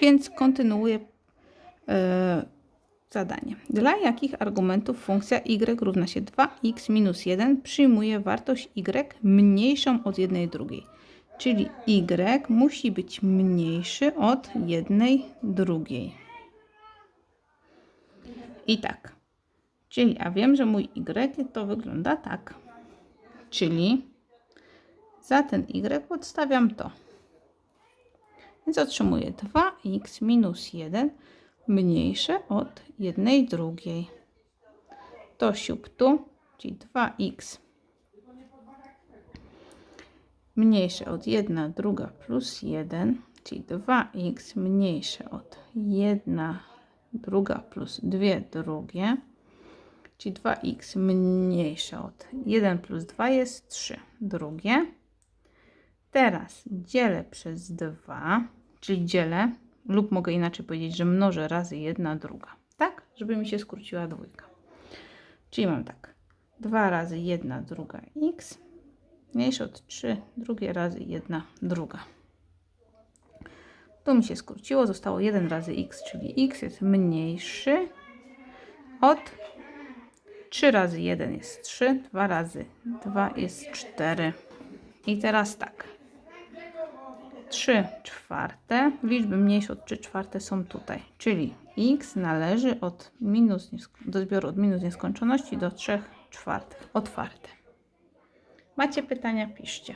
Więc kontynuuję e, zadanie. Dla jakich argumentów funkcja y równa się 2x minus 1 przyjmuje wartość y mniejszą od jednej drugiej? Czyli y musi być mniejszy od jednej drugiej. I tak. Czyli ja wiem, że mój y to wygląda tak. Czyli za ten y podstawiam to. Więc otrzymuję 2x minus 1 mniejsze od jednej drugiej. To siup tu, czyli 2x mniejsze od 1 druga plus 1, czyli 2x mniejsze od 1 druga plus 2 drugie, czyli 2x mniejsze od 1 plus 2 jest 3 drugie. Teraz dzielę przez 2, czyli dzielę, lub mogę inaczej powiedzieć, że mnożę razy 1 druga, tak? Żeby mi się skróciła dwójka. Czyli mam tak, 2 razy 1 druga x mniejsze od 3 drugie razy 1 druga. Tu mi się skróciło, zostało 1 razy x, czyli x jest mniejszy od 3 razy 1 jest 3, 2 razy 2 jest 4. I teraz tak. 3 czwarte, liczby mniejsze od 3 czwarte są tutaj, czyli x należy od minus, do zbioru od minus nieskończoności do 3 czwartych, otwarte. Macie pytania, piszcie.